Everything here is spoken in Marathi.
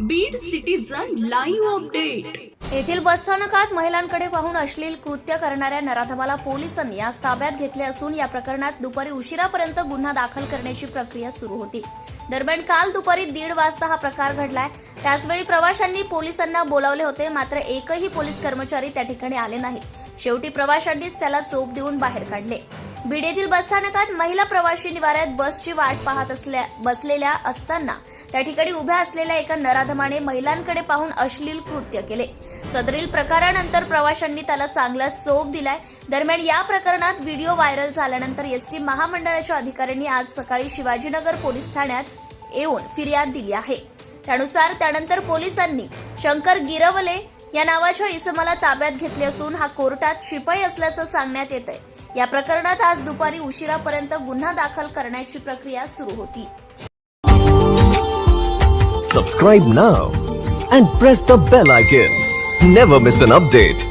बीड सिटीजन लाईव्ह अपडेट येथील बसस्थानकात महिलांकडे पाहून अश्लील कृत्य करणाऱ्या नराधमाला पोलिसांनी आज ताब्यात घेतले असून या प्रकरणात दुपारी उशिरापर्यंत गुन्हा दाखल करण्याची प्रक्रिया सुरू होती. दरम्यान काल दुपारी दीड वाजता हा प्रकार घडलाय. त्याचवेळी प्रवाशांनी पोलिसांना बोलावले होते मात्र एकही पोलीस कर्मचारी त्या ठिकाणी आले नाहीत शेवटी प्रवाशांनीच त्याला चोप देऊन बाहेर काढले. बीड येथील बसस्थानकात महिला प्रवाशी निवाऱ्यात बसची वाट पाहत असल्या बसलेल्या असताना त्या ठिकाणी उभ्या असलेल्या एका नराधमाने महिलांकडे पाहून अश्लील कृत्य केले. सदरील प्रकारानंतर प्रवाशांनी त्याला चांगला चोप दिलाय. दरम्यान या प्रकरणात व्हिडिओ व्हायरल झाल्यानंतर एसटी महामंडळाच्या अधिकाऱ्यांनी आज सकाळी शिवाजीनगर पोलीस ठाण्यात येऊन फिर्याद दिली आहे. त्यानुसार त्यानंतर पोलिसांनी शंकर गिरवले या नावाच्या इसमाला ताब्यात घेतले असून हा कोर्टात शिपाई असल्याचं सांगण्यात येत आहे या प्रकरणात आज दुपारी उशिरापर्यंत गुन्हा दाखल करण्याची प्रक्रिया सुरू होती. Subscribe now and press the bell icon never miss an update